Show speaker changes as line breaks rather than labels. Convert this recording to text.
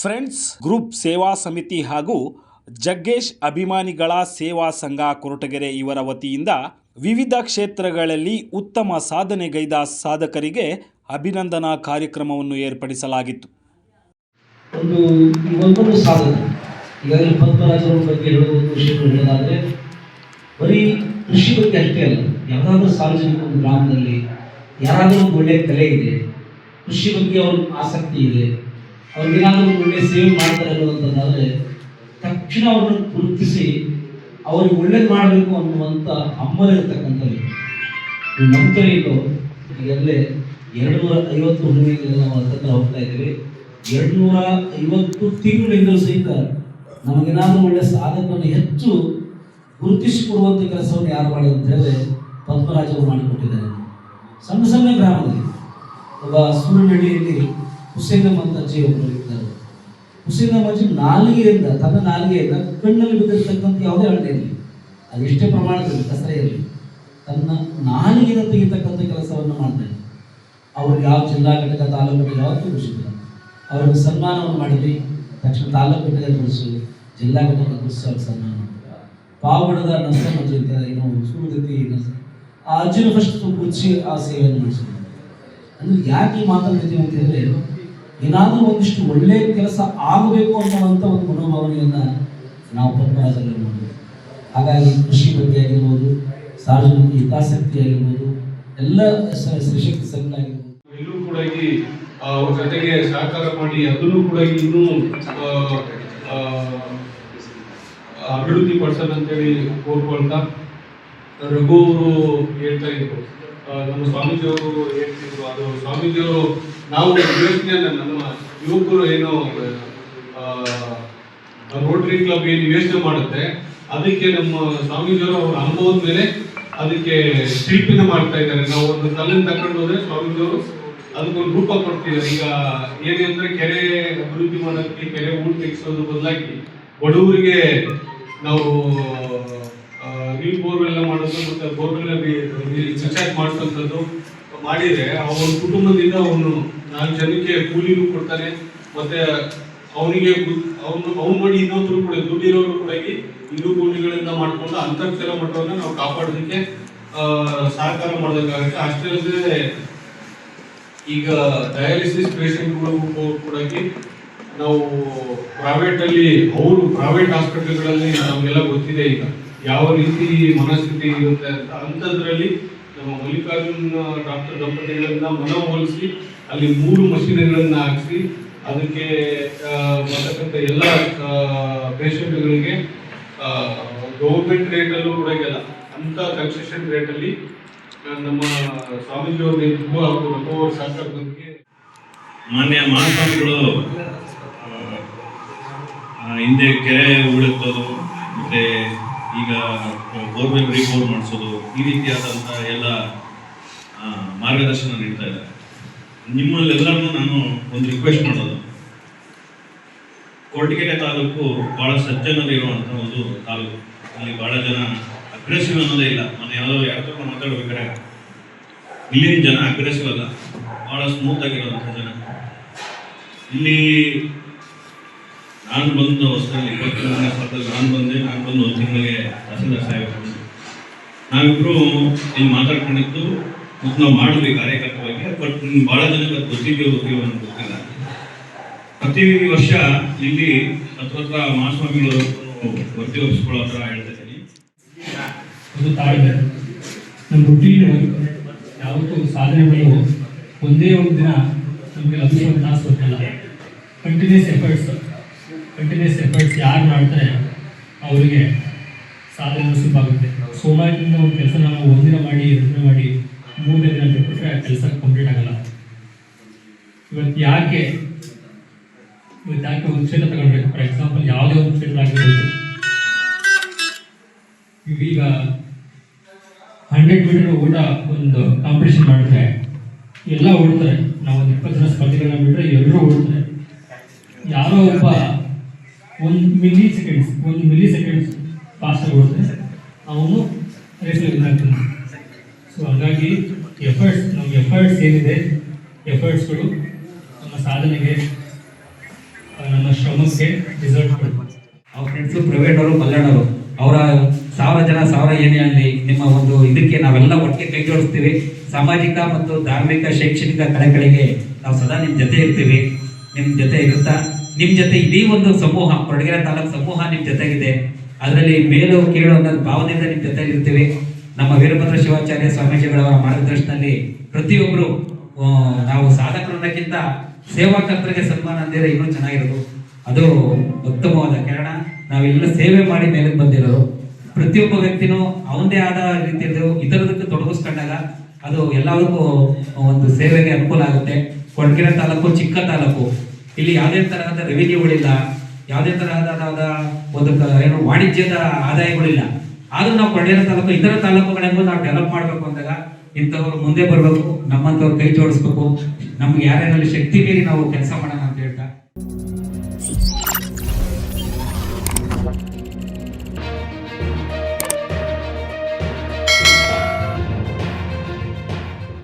Friends, group ಸೇವಾ ಸಮಿತಿ ಹಾಗೂ ಜಗ್ಗೇಶ್ ಅಭಿಮಾನಿಗಳ ಸೇವಾ ಸಂಘ ಕೊರಟಗೆರೆ ಇವರ ವತಿಯಿಂದ ವಿವಿಧ ಕ್ಷೇತ್ರಗಳಲ್ಲಿ ಉತ್ತಮ ಸಾಧನೆಗೈದ ಸಾಧಕರಿಗೆ ಅಭಿನಂದನಾ ಕಾರ್ಯಕ್ರಮವನ್ನು ಏರ್ಪಡಿಸಲಾಗಿತ್ತು.
ಒಂದು ಒಂದೊಂದು ಸಾಧನೆ. ಈಗಾಗಲೇ ಪದ್ಮರಾಜರ ಬಗ್ಗೆ ಹೇಳುವುದು ವಿಷಯಗಳು ಹೇಳೋದಾದ್ರೆ, ಬರೀ ಕೃಷಿ ಬಗ್ಗೆ ಅಷ್ಟೇ ಅಲ್ಲ, ಯಾವುದಾದ್ರೂ ಸಾರ್ವಜನಿಕ ಒಂದು ಗ್ರಾಮದಲ್ಲಿ ಯಾರಾದರೂ ಒಳ್ಳೆಯ ಕಲೆ ಇದೆ, ಕೃಷಿ ಬಗ್ಗೆ ಅವ್ರಿಗೆ ಆಸಕ್ತಿ ಇದೆ ಅವ್ರಿಗೇನಾದರೂ ಒಳ್ಳೆ ಒಳ್ಳೆಯ ಸೇವೆ ಮಾಡ್ತಾರೆ ಅನ್ನೋದಂತಂದಾದ್ರೆ ತಕ್ಷಣ ಅವ್ರನ್ನ ಗುರುತಿಸಿ ಅವ್ರಿಗೆ ಒಳ್ಳೇದು ಮಾಡಬೇಕು ಅನ್ನುವಂಥ ಹಮ್ಮಲ ಇರ್ತಕ್ಕಂಥ ವ್ಯಕ್ತಿ. ನೀವು ನಂಬ್ತಾರೆ ಇಲ್ಲೋ ಈಗಲೇ ಎರಡು ನೂರ ಐವತ್ತು ಹುಡುಗಿಗೆಲ್ಲ ನಾವು ಹತ್ತಿರ ಹೋಗ್ತಾ ಇದ್ದೀವಿ. ಎರಡು ನೂರ ಐವತ್ತು ತಿಂಗಳಿಂದಲೂ ಸಹಿತ ನಮಗೇನಾದ್ರೂ ಒಳ್ಳೆ ಸಾಧಕವನ್ನು ಹೆಚ್ಚು ಗುರುತಿಸಿಕೊಡುವಂಥ ಕೆಲಸವನ್ನು ಯಾರು ಮಾಡಿ ಅಂತ ಹೇಳಿ ಪದ್ಮರಾಜವರು ಮಾಡಿಕೊಟ್ಟಿದ್ದಾರೆ. ಸಣ್ಣ ಸಣ್ಣ ಗ್ರಾಮದಲ್ಲಿ. ಒಬ್ಬ ಸೂರನಹಳ್ಳಿಯಲ್ಲಿ ಹುಸೇನಮ್ಮ ಅಂತ ಅಜ್ಜಿ ಒಬ್ಬರು ಇದ್ದಾರೆ. ಹುಸೇನಮ್ಮ ಅಜ್ಜಿ ನಾಲಿಗೆಯಿಂದ, ತನ್ನ ನಾಲಿಗೆಯಿಂದ ಕಣ್ಣಲ್ಲಿ ಬಿದ್ದಿರ್ತಕ್ಕಂಥ ಯಾವುದೇ ಹಣ್ಣೆ ಇರಲಿ, ಅದು ಎಷ್ಟೇ ಪ್ರಮಾಣದಲ್ಲಿ ಕಸರ ಇರಲಿ, ತನ್ನ ನಾಲಿಗೆಯಿಂದ ತೆಗಿತಕ್ಕಂಥ ಕೆಲಸವನ್ನು ಮಾಡ್ತಾರೆ ಅವ್ರಿಗೆ ಯಾವ ಜಿಲ್ಲಾ ಘಟಕ ತಾಲೂಕು ಘಟಕ ಯಾವತ್ತೂ ಖುಷಿಲ್ಲ ಅವ್ರಿಗೆ ಸನ್ಮಾನವನ್ನು ಮಾಡಿದ್ವಿ. ತಕ್ಷಣ ತಾಲೂಕು ಘಟಕ ಗುರುಸು ಜಿಲ್ಲಾ ಘಟಕ ಗುರುಸು ಅವ್ರಿಗೆ ಸನ್ಮಾನ. ಪಾವಗಡದ ಮಂಜು ಅಂತ ಏನೋ ಆ ಅಜ್ಜಿನ ಫಸ್ಟ್ ಕೂಚಿ ಆ ಸೇವೆಯನ್ನು ಮಾಡಿಸಿದ್ರು ಅಂದ್ರೆ ಯಾಕೆ ಈ ಮಾತಾಡ್ತಿದ್ದೀವಿ ಅಂತ ಹೇಳಿದ್ರೆ ಏನಾದರೂ ಒಂದಿಷ್ಟು ಒಳ್ಳೆಯ ಕೆಲಸ ಆಗಬೇಕು ಅನ್ನುವಂಥ ಒಂದು ಮನೋಭಾವನೆಯನ್ನು ನಾವು ಪದ್ಮರಾಜಲ್ಲಿ ನೋಡಿದ್ವಿ. ಹಾಗಾಗಿ ಕೃಷಿ ಬಗ್ಗೆ ಆಗಿರ್ಬೋದು ಸಾರ್ವಜನಿಕ ಹಿತಾಸಕ್ತಿ ಆಗಿರ್ಬೋದು ಎಲ್ಲ ಸಶಕ್ತಿ ಸಂಘ ಆಗಿರ್ಬೋದು.
ಕೂಡ ಆ, ಅವ್ರ ಜೊತೆಗೆ ಸಹಕಾರ ಮಾಡಿ ಅದನ್ನು ಕೂಡ ಇನ್ನೂ ಅಭಿವೃದ್ಧಿ ಪಡಿಸೋದಂತೇಳಿ ಕೋರ್ಕೊಳ್ತಾ ರಘು ಅವರು ಹೇಳ್ತಾ ಇದ್ರು. ನಮ್ಮ ಸ್ವಾಮೀಜಿಯವರು ಹೇಳ್ತಿದ್ರು, ಅದು ಸ್ವಾಮೀಜಿಯವರು, ನಾವು ಯೋಚನೆಯನ್ನ ನಮ್ಮ ಯುವಕರು ಏನು ರೋಟರಿ ಕ್ಲಬ್ ಏನು ಯೋಚನೆ ಮಾಡುತ್ತೆ, ಅದಕ್ಕೆ ನಮ್ಮ ಸ್ವಾಮೀಜಿಯವರು ಅವರ ಅನುಭವದ ಮೇಲೆ ಅದಕ್ಕೆ ಶಿಲ್ಪಿನ ಮಾಡ್ತಾ ಇದ್ದಾರೆ. ನಾವು ಒಂದು ತಲೆನ ತಕೊಂಡು ಹೋದ್ರೆ ಸ್ವಾಮೀಜಿಯವರು ಅದಕ್ಕೊಂದು ರೂಪ ಕೊಡ್ತಿದ್ದಾರೆ. ಈಗ ಏನೇ ಅಂದ್ರೆ ಕೆರೆ ಅಭಿವೃದ್ಧಿ ಮಾಡೋದಕ್ಕೆ, ಕೆರೆ ಊಟ ತೆಗಿಸೋದು ಬದಲಾಗಿ ಬಡವರಿಗೆ ನಾವು ನೀರು ಬೋರ್ವೆಲ್ ಮಾಡೋದು ಮತ್ತೆ ಬೋರ್ವೆಲ್ ರಿಚಾರ್ಜ್ ಮಾಡಿಸುವಂಥದ್ದು ಮಾಡಿದ್ರೆ ಅವನ ಕುಟುಂಬದಿಂದ ಅವನು ನಾಲ್ಕು ಜನಕ್ಕೆ ಕೂಲಿನೂ ಕೊಡ್ತಾನೆ, ಮತ್ತೆ ಅವನಿಗೆ ಅವನು, ಅವ್ನು ಮಾಡಿ ಇನ್ನೊಬ್ರು ಕೂಡ ದುಡ್ಡಿರೋರು ಕೂಡ ಇನ್ನೂ ಕೂಲಿಗಳಿಂದ ಮಾಡಿಕೊಂಡು ಅಂತರ್ಜಲ ಮಟ್ಟವನ್ನು ನಾವು ಕಾಪಾಡೋದಕ್ಕೆ ಸಹಕಾರ ಮಾಡೋದಕ್ಕಾಗುತ್ತೆ. ಅಷ್ಟೇ ಅಲ್ಲದೆ ಈಗ ಡಯಾಲಿಸಿಸ್ ಪೇಷಂಟ್ಗಳಿಗೂ ಕೂಡ ನಾವು ಪ್ರೈವೇಟ್ ಅಲ್ಲಿ ಅವರು ಪ್ರೈವೇಟ್ ಹಾಸ್ಪಿಟಲ್ಗಳಲ್ಲಿ ನಮಗೆಲ್ಲ ಗೊತ್ತಿದೆ ಈಗ. ಯಾವ ರೀತಿ ಮನಸ್ಥಿತಿ ಇರುತ್ತೆ ಅಂತ ಅಂಥದ್ರಲ್ಲಿ ನಮ್ಮ ಮಲ್ಲಿಕಾರ್ಜುನ್ ಡಾಕ್ಟರ್ ದಂಪತಿಗಳನ್ನ ಮನವೊಲಿಸಿ ಅಲ್ಲಿ ಮೂರು ಮಷೀನ್ಗಳನ್ನು ಹಾಕಿಸಿ, ಅದಕ್ಕೆ ಬರ್ತಕ್ಕಂಥ ಎಲ್ಲ ಪೇಷಂಟ್ಗಳಿಗೆ ಗೌರ್ಮೆಂಟ್ ರೇಟಲ್ಲೂ ಕೂಡ ಅಂಥ ಕನ್ಸೆಷನ್ ರೇಟಲ್ಲಿ ನಮ್ಮ ಸ್ವಾಮೀಜಿಯವ್ರ ನೇತೃತ್ವ ಹಾಗೂ ನಮ್ಮವರ
ಮಾನ್ಯ ಮಹಾಸ್ವಾಮಿಗಳು ಹಿಂದೆ ಕೆರೆ ಉಳಿಸೋದು ಮತ್ತೆ ಈಗ ಬೋರ್ವೆಲ್ ರಿಪೋರ್ಟ್ ಮಾಡಿಸೋದು ಈ ರೀತಿಯಾದಂಥ ಎಲ್ಲ ಮಾರ್ಗದರ್ಶನ ನೀಡ್ತಾ ಇದ್ದಾರೆ. ನಿಮ್ಮಲ್ಲೆಲ್ಲರನ್ನೂ ನಾನು ಒಂದು ರಿಕ್ವೆಸ್ಟ್ ಮಾಡೋದು. ಕೊರಟಗೆರೆ ತಾಲೂಕು ಭಾಳ ಸಜ್ಜನರಿರುವಂಥ ಒಂದು ತಾಲೂಕು. ಅಲ್ಲಿ ಭಾಳ ಜನ ಅಗ್ರೆಸಿವ್ ಅನ್ನೋದೇ ಇಲ್ಲ. ನಾನು ಯಾವುದೋ ಯಾವ್ದೋ ಮಾತಾಡ್ಬೇಕಾದ್ರೆ ಇಲ್ಲಿನ ಜನ ಅಗ್ರೆಸಿವ್ ಅಲ್ಲ. ಭಾಳ ಸ್ಮೂತ್ ಆಗಿರುವಂಥ ಜನ. ಇಲ್ಲಿ ನಾನು ಬಂದ ಹೊಸದಲ್ಲಿ ಇಪ್ಪತ್ತೊಂದನೇ ಸಾಲದಲ್ಲಿ ನಾನು ಬಂದೆ, ನಾನು ಬಂದು ಒಂದು ತಿಂಗಳಿಗೆ ತಹಸೀಲ್ದಾರ್ ಸಾಹೇಬ್ ಬಂದೆ. ನಾವಿಬ್ರು ಇಲ್ಲಿ ಮಾತಾಡ್ಕೊಂಡಿದ್ದು, ಮತ್ತು ನಾವು ಮಾಡಿದ್ವಿ ಕಾರ್ಯಕರ್ತವಾಗಿ, ಬಟ್ ಭಾಳ ಜನಕ್ಕೆ ಅದು ಗೊತ್ತಿದೆಯೋ ಗೊತ್ತಿಲ್ಲ ಅನ್ನೋದು ಗೊತ್ತಿಲ್ಲ. ಪ್ರತಿ ವರ್ಷ ಇಲ್ಲಿ ಹತ್ರ ಹತ್ರ ಮಹಾಸ್ವಾಮಿಗಳು ವೃತ್ತಿ ಒಪ್ಪಿಸ್ಕೊಳ್ಳೋ ಹತ್ರ ಹೇಳ್ತಾ ಇದ್ದೀನಿ.
ನಮ್ಮ ರುಟೀನ್ ಯಾವತ್ತೂ ಸಾಧನೆಗಳು ಒಂದೇ ಒಂದು ದಿನ ನಮಗೆ ಲಭಿಸುವಂಥ ತಾಸು ಗೊತ್ತಿಲ್ಲ ಕಂಟಿನ್ಯೂಸ್ ಎಫರ್ಟ್ಸ್ ಕಂಟಿನ್ಯೂಸ್ ಎಫರ್ಟ್ಸ್ ಯಾರು ಮಾಡ್ತಾರೆ, ಅವರಿಗೆ ಸಾಧನೆ ಸುಲಭಾಗುತ್ತೆ ಸೋಮವಾರದಿಂದ ಒಂದು ಕೆಲಸ ನಾವು ಒಂದಿನ ಮಾಡಿ ಎರಡು ದಿನ ಮಾಡಿ, ಮೂರನೇ ದಿನ ಬಿಟ್ಬಿಟ್ರೆ ಕೆಲಸ ಕಂಪ್ಲೀಟ್ ಆಗಲ್ಲ. ಇವತ್ತು ಯಾಕೆ ಇವತ್ತು ಯಾಕೆ ಒಂದು ಕ್ಷೇತ್ರ ತಗೊಂಡ್ರೆ? ಫಾರ್ ಎಕ್ಸಾಂಪಲ್ ಯಾವುದೇ ಒಂದು ಕ್ಷೇತ್ರ ಆಗಿರ್ಬೋದು. ಈಗ ಹಂಡ್ರೆಡ್ ಮೀಟರ್ ಓಟ ಒಂದು ಕಾಂಪಿಟೇಷನ್ ಮಾಡಿದ್ರೆ, ಎಲ್ಲ ಓಡ್ತಾರೆ. ನಾವು ಒಂದು ಇಪ್ಪತ್ತು ಜನ ಸ್ಪರ್ಧೆಗಳನ್ನ ಬಿಟ್ಟರೆ ಎಲ್ಲರೂ ಓಡ್ತಾರೆ. ಯಾರೋ ಒಬ್ಬ ಒಂದು ಮಿಲಿ ಸೆಕೆಂಡ್ಸ್ ಒಂದು ಮಿಲಿ ಸೆಕೆಂಡ್ಸ್ ಫಾಸ್ಟ್ ಹೋದರೆ ಅವನು ರೇಸಲ್ಲಿ ಆಗ್ತಾನೆ ಸೊ ಹಾಗಾಗಿ ಎಫರ್ಟ್ಸ್ ನಮ್ಮ ಎಫರ್ಟ್ಸ್ ಏನಿದೆ ಎಫರ್ಟ್ಸ್ಗಳು ನಮ್ಮ ಸಾಧನೆಗೆ ನಮ್ಮ ಶ್ರಮಕ್ಕೆ ರಿಸಲ್ಟ್
ಅವ್ರ ಫ್ರೆಂಡ್ಸು ಪ್ರೈವೇಟ್ ಅವರು ಕಲ್ಯಾಣವರು ಅವರ ಸಾವಿರ ಜನ, ಸಾವಿರ ಏನೇ ಆಗಲಿ, ನಿಮ್ಮ ಒಂದು ಇದಕ್ಕೆ ನಾವೆಲ್ಲ ಒಟ್ಟಿಗೆ ಕೈ ಜೋಡಿಸ್ತೀವಿ. ಸಾಮಾಜಿಕ ಮತ್ತು ಧಾರ್ಮಿಕ, ಶೈಕ್ಷಣಿಕ ಕಡೆಗಳಿಗೆ ನಾವು ಸದಾ ನಿಮ್ಮ ಜೊತೆ ಇರ್ತೀವಿ. ನಿಮ್ಮ ಜೊತೆ ಇರುತ್ತಾ? ನಿಮ್ಮ ಜೊತೆ ಇಡೀ ಒಂದು ಸಮೂಹ ಕೊಡಗೆರೆ ತಾಲೂಕು ಸಮೂಹ ನಿಮ್ಮ ಜೊತೆಗಿದೆ. ಅದರಲ್ಲಿ ಮೇಲು ಕೀಳು ಅನ್ನೋದು ಭಾವನೆಯಿಂದ ನಿಮ್ಮ ಜೊತೆ ಇರ್ತೀವಿ ನಮ್ಮ ವೀರಭದ್ರ ಶಿವಾಚಾರ್ಯ ಸ್ವಾಮೀಜಿಗಳವರ ಮಾರ್ಗದರ್ಶನದಲ್ಲಿ ಪ್ರತಿಯೊಬ್ಬರು ನಾವು ಸಾಧಕರನ್ನಕ್ಕಿಂತ ಸೇವಾಕರ್ತರಿಗೆ ಸನ್ಮಾನ ಅಂದಿದ್ರೆ ಇನ್ನೂ ಚೆನ್ನಾಗಿರೋದು. ಅದು ಉತ್ತಮವಾದ ಕಾರಣ. ನಾವೆಲ್ಲ ಸೇವೆ ಮಾಡಿ ಮೇಲೆ ಬಂದಿರೋರು ಪ್ರತಿಯೊಬ್ಬ ವ್ಯಕ್ತಿನೂ ಅವನದೇ ಆದ ರೀತಿಯಲ್ಲಿ ಇತರದಕ್ಕೆ ತೊಡಗಿಸ್ಕೊಂಡಾಗ ಅದು ಎಲ್ಲರಿಗೂ ಒಂದು ಸೇವೆಗೆ ಅನುಕೂಲ ಆಗುತ್ತೆ. ಕೊಡಗೆರೆ ತಾಲೂಕು ಚಿಕ್ಕ ತಾಲೂಕು. ಇಲ್ಲಿ ಯಾವುದೇ ತರಹದ ರೆವಿನ್ಯೂಗಳಿಲ್ಲ ಯಾವುದೇ ತರಹದ ಒಂದು ಏನು ವಾಣಿಜ್ಯದ ಆದಾಯಗಳಿಲ್ಲ. ಆದ್ರೂ ನಾವು ಕೊಡಗೆರೆ ತಾಲೂಕು, ಇತರ ತಾಲೂಕುಗಳಿಗೂ ನಾವು ಡೆವಲಪ್ ಮಾಡಬೇಕು ಅಂದಾಗ ಇಂಥವ್ರು ಮುಂದೆ ಬರಬೇಕು, ನಮ್ಮಂಥವ್ರು ಕೈ ಜೋಡಿಸ್ಬೇಕು. ನಮ್ಗೆ ಯಾರ್ಯಾರಲ್ಲಿ ಶಕ್ತಿ ಮೀರಿ ನಾವು ಕೆಲಸ ಮಾಡೋಣ